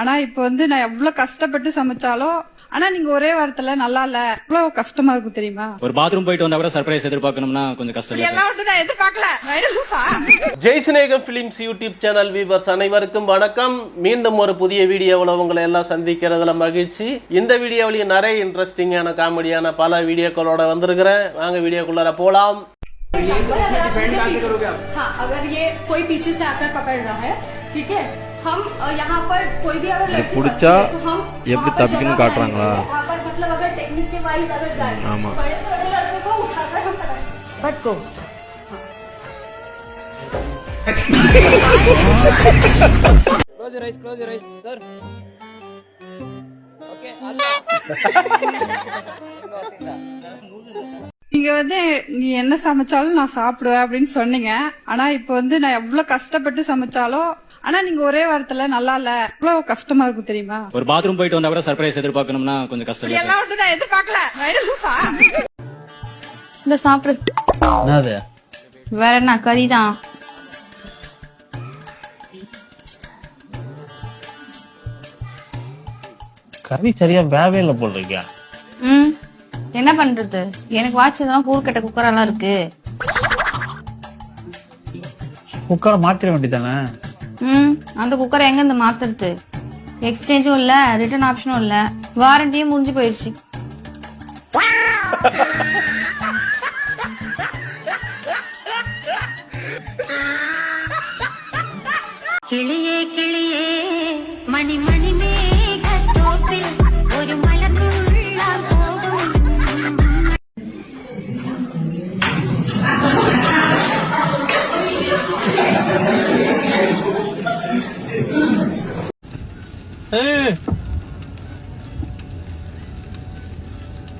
ஆனா இப்ப வந்து நான் எவ்வளவு கஷ்டப்பட்டு சமைச்சாலும் ஆனா நீங்க ஒரே வாரத்துல நல்லா இல்ல. எவ்வளவு கஷ்டமா இருக்கும் தெரியுமா? ஒரு பாத்ரூம் போயிட்டு வந்தா கூட சர்ப்ரைஸ் எதிர்பார்க்கணும்னா கொஞ்சம் கஷ்டம் எல்லாம் நான் எதிர்பார்க்கல. லூசா? Jaisnegam films YouTube channel viewers அனைவருக்கும் வணக்கம். மீண்டும் ஒரு புதிய வீடியோவில் உங்களை எல்லாம் சந்திக்கிறதுல மகிழ்ச்சி. இந்த வீடியோவிலையும் நிறைய இன்ட்ரெஸ்டிங்கான காமெடியான பல வீடியோக்களோட வந்திருக்கிறேன். வாங்க வீடியோக்குள்ளார போலாம். हाँ अगर ये कोई पीछे से आकर पकड़ रहा है ठीक है हम अ, यहाँ पर कोई भी अगर लड़की புடிச்சா फंसती है, तो हम எப்படி वहाँ पर தப்பிக்கணும்னு जगह காட்டுறாங்களா? बनाएंगे। वहाँ पर मतलब अगर टेक्निक के वाइज अगर जाए ஆமா. बड़े से बड़े लड़के को उठाकर हम पकड़ பட்கோ Close your eyes, close your eyes, sir. Okay, Allah. நீங்க வந்து நீ என்ன சமைச்சாலும் நான் சாப்பிடுவேன் அப்படின்னு சொன்னீங்க. ஆனா இப்ப வந்து நான் எவ்வளவு கஷ்டப்பட்டு சமைச்சாலும் ஆனா நீங்க ஒரே வாரத்துல நல்லா இல்ல எவ்வளவு கஷ்டமா இருக்கும் தெரியுமா? ஒரு பாத்ரூம் போயிட்டு வந்தா கூட சர்ப்ரைஸ் எதிர்பார்க்கணும்னா கொஞ்சம் கஷ்டம் எல்லாம் வந்து நான் எதிர்பார்க்கல? இந்த சாப்பிடு என்னது வேற என்ன கறி தான் கறி சரியா வேவே இல்லை போல் இருக்கியா ம். என்ன பண்றது? எனக்கு வாட்ச் இதெல்லாம் கூறுக்கட்ட குக்கரெல்லாம் இருக்கு. குக்கரை மாத்திர வேண்டியதானே ம் அந்த குக்கரை எங்க இருந்து மாத்துறது? எக்ஸ்சேஞ்சும் இல்ல ரிட்டர்ன் ஆப்ஷனும் இல்ல. வாரண்டியும் முடிஞ்சு போயிடுச்சு. கிளியே கிளியே மணி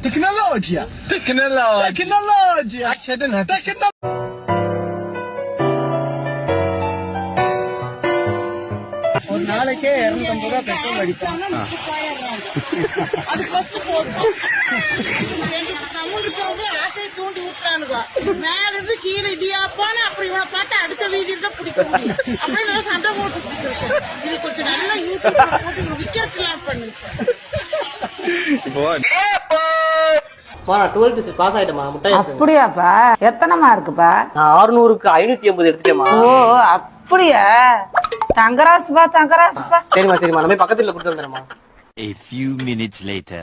Tecnologia! Tecnologia! Tecnologia! Tecno- ஒரு நாளைக்கே இருநூத்தம்பது ரூபா பெட்ரோல் அடிப்போம் அது ஃபர்ஸ்ட் போட்டோம் நம்மளுக்கு ஆசையை தூண்டி விட்டானுங்க. மேல இருந்து கீழே இடியாப்பான்னு அப்புறம் இவனை பார்த்து அடுத்த வீதியில் தான் பிடிக்க முடியும். அப்படியே சண்டை போட்டு டுவெல்த் பாஸ் ஆயிட்டமா முட்டாய் எடுத்துங்க. அப்படியாப்பா? எத்தனை மார்க்குப்பா நான் ஆறுநூறுக்கு ஐநூத்தி எண்பது எடுத்துட்டேமா ஓ அப்படியா? தங்கராசுப்பா தங்கராசுப்பா. சரிம்மா சரிம்மா நம்ம பக்கத்துல கொடுத்து வந்துடுறேம்மா. A few minutes later.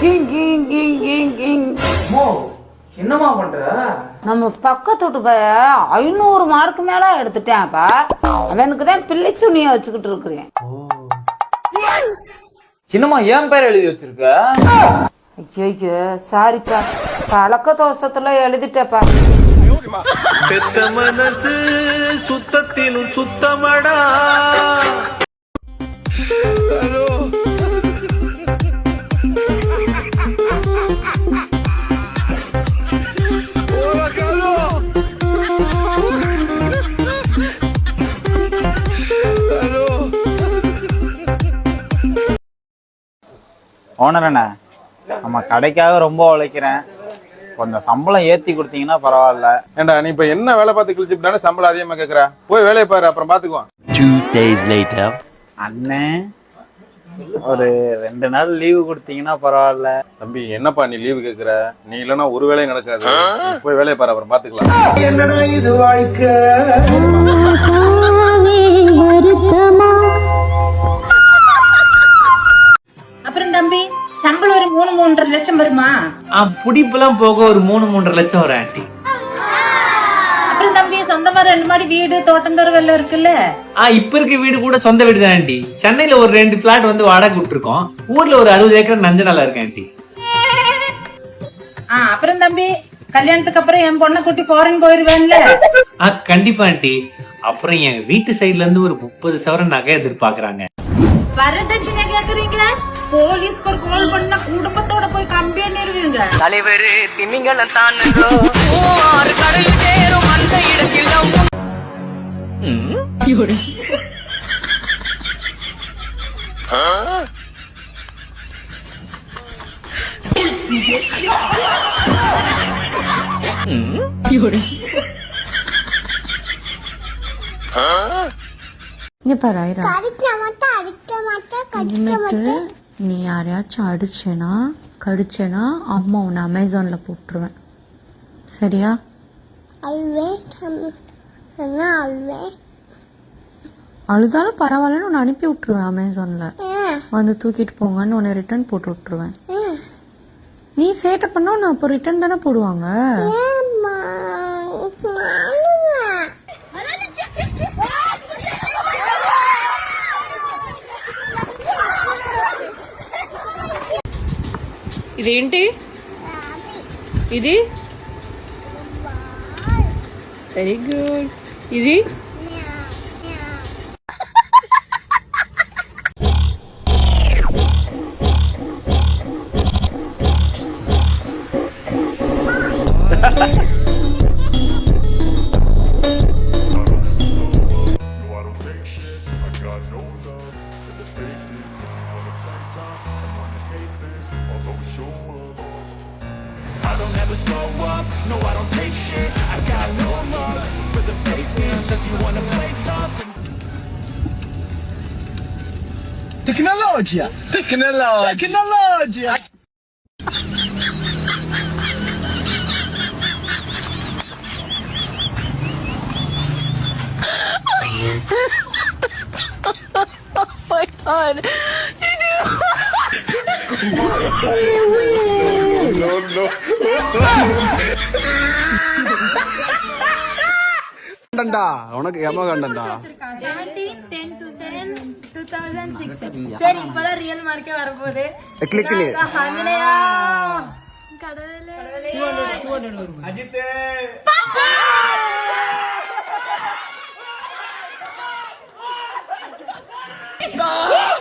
King king. என்னம்மா பண்ற? நம்ம பக்கத்து வீட்டு பைய ஐநூறு மார்க் மேல எடுத்துட்டேன்ப்பா அவனுக்கு தான் பிள்ளை சுனிய வச்சுக்கிட்டு இருக்கிறேன். என்னம்மா ஏன் பேர் எழுதி வச்சிருக்க? ஐயோ சாரிப்பா பழக்க தோசத்துல எழுதிட்டப்பா பெத்த மனசு சுத்தத்திலும் சுத்தமடா. ஓனர் என்ன நம்ம கடைக்காக ரொம்ப உழைக்கிறேன். கொஞ்சம் சம்பளம் ஏத்தி கொடுத்தீங்கன்னா பரவாயில்ல. ஏண்டா நீ இப்ப என்ன வேலை பார்த்து கிழிச்சுட்டானே சம்பளம் அதிகமா கேக்குற? போய் வேலையை பாரு அப்புறம் பாத்துக்குவோம் Two days later. அண்ணே ஒரு ரெண்டு நாள் லீவு கொடுத்தீங்கன்னா பரவாயில்ல. தம்பி என்னப்பா நீ லீவு கேக்குற? நீ இல்லனா ஒரு வேலையும் நடக்காது. நீ போய் வேலையை பாரு அப்புறம் பாத்துக்கலாம் என்னடா இது வாழ்க்கை? மூணு மூன்றரை லட்சம் வருமா? புடிப்புலாம் போக ஒரு மூணு மூன்றரை லட்சம் வரும் ஆண்டி. அப்புறம் தம்பி சொந்தமா ரெண்டு மாடி வீடு தோட்டந்தோறு வெள்ளம் இருக்குல்ல? ஆ இப்ப இருக்க வீடு கூட சொந்த வீடு தான் ஆண்டி. சென்னையில ஒரு ரெண்டு பிளாட் வந்து வாடகை விட்டுருக்கோம். ஊர்ல ஒரு அறுபது ஏக்கர் நஞ்ச நல்லா இருக்கு ஆண்டி. ஆ அப்புறம் தம்பி கல்யாணத்துக்கு அப்புறம் என் பொண்ணை கூட்டி ஃபாரின் போயிருவேன்ல? ஆ கண்டிப்பா ஆண்டி. அப்புறம் என் வீட்டு சைடுல இருந்து ஒரு முப்பது சவரன் நகை எதிர்பார்க்கறாங்க. வரதட்சணை கேக்குறீங்க போலீஸ்க்கு கால் பண்ணா குடும்பத்தோட போய் கம்பெனி இருவீங்க தலைவர் திமிங்கல தான் ஆறு கடல் அந்த இடத்தில் இங்க பாரு மாட்டேன் அடிக்க மாட்டேன் கடிக்க மாட்டேன் நீ யாரையாச்சும் அடிச்சேனா கடிச்சேனா அம்மா உன்னை அமேசான்ல போட்டுருவேன். சரியா? அழுதாலும் பரவாயில்லன்னு உன்னை அனுப்பி விட்டுருவேன் அமேசான்ல. வந்து தூக்கிட்டு போங்கன்னு உன்னை ரிட்டர்ன் போட்டு விட்டுருவேன். நீ சேட்டை பண்ணா உன்னை அப்போ ரிட்டர்ன் தானே போடுவாங்க? ఇదేంటి? ఇది? వెరీ గుడ్ ఇది? Tecnologia. Tecnologia. Tecnologia. oh my god. You do. no, no. Two thousand six சரி இப்பதான் ரியல் மார்க்கே வரப்போகுது. Ajith Oh!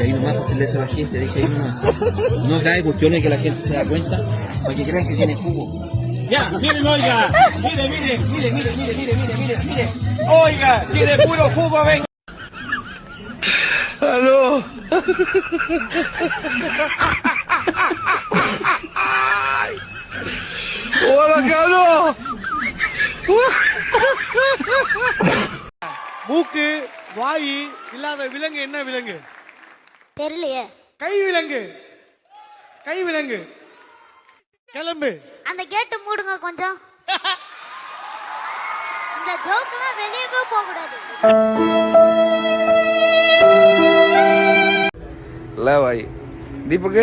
Si hay nomás facilidad a la gente, deje ahí nomás. No trae cuestiones que la gente se da cuenta para que crean que tiene jugo. Ya, miren, oiga. Mire, mire, mire, mire, mire, mire, mire, mire, mire. Oiga, tiene puro jugo, venga. Aló. Hola, Carlos. மூக்கு வாய் இல்லாத விலங்கு என்ன விலங்கு தெரியலையே கை விலங்கு கை விலங்கு கிளம்பு அந்த கேட்டு மூடுங்க கொஞ்சம் இந்த ஜோக்கெல்லாம் வெளியே போக கூடாது ले भाई दीपक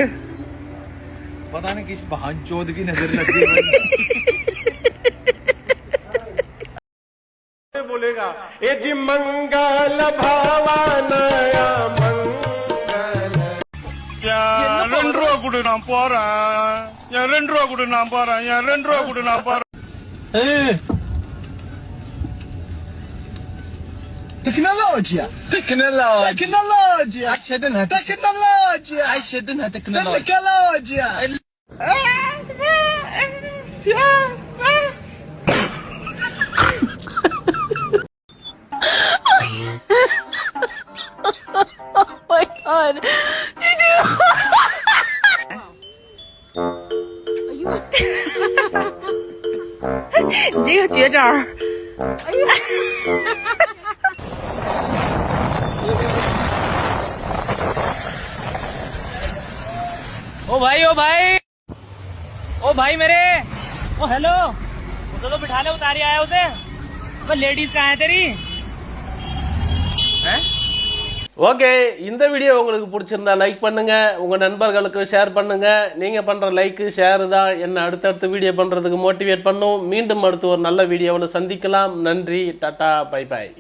पता नहीं किस बहन चौध की नजर लगी बोलेगा ये जी मंगल भावानया मंगल என் ரெண்டு ரூபா கொடு நான் போறேன் என் ரெண்டு ரூபா கொடு நான் போறேன் என் ரெண்டு ரூபா கொடு நான் போறேன் تكنولوجيا تكنولوجيا تكنولوجيا اشهدنها تكنولوجيا اشهدنها تكنولوجيا ओ भाई ओ भाई। ओ भाई मेरे। ओ हेलो उसे तो बिठा ले, उतारी आया उसे। वो लेडीज़ कहा है तेरी? ஓகே இந்த வீடியோ உங்களுக்கு பிடிச்சிருந்தா லைக் பண்ணுங்க உங்க நண்பர்களுக்கு ஷேர் பண்ணுங்க. நீங்க பண்ற லைக்கு ஷேர் தான் என்ன அடுத்தடுத்த வீடியோ பண்றதுக்கு மோட்டிவேட் பண்ணும். மீண்டும் அடுத்து ஒரு நல்ல வீடியோவில் சந்திக்கலாம். நன்றி டாட்டா பை பாய்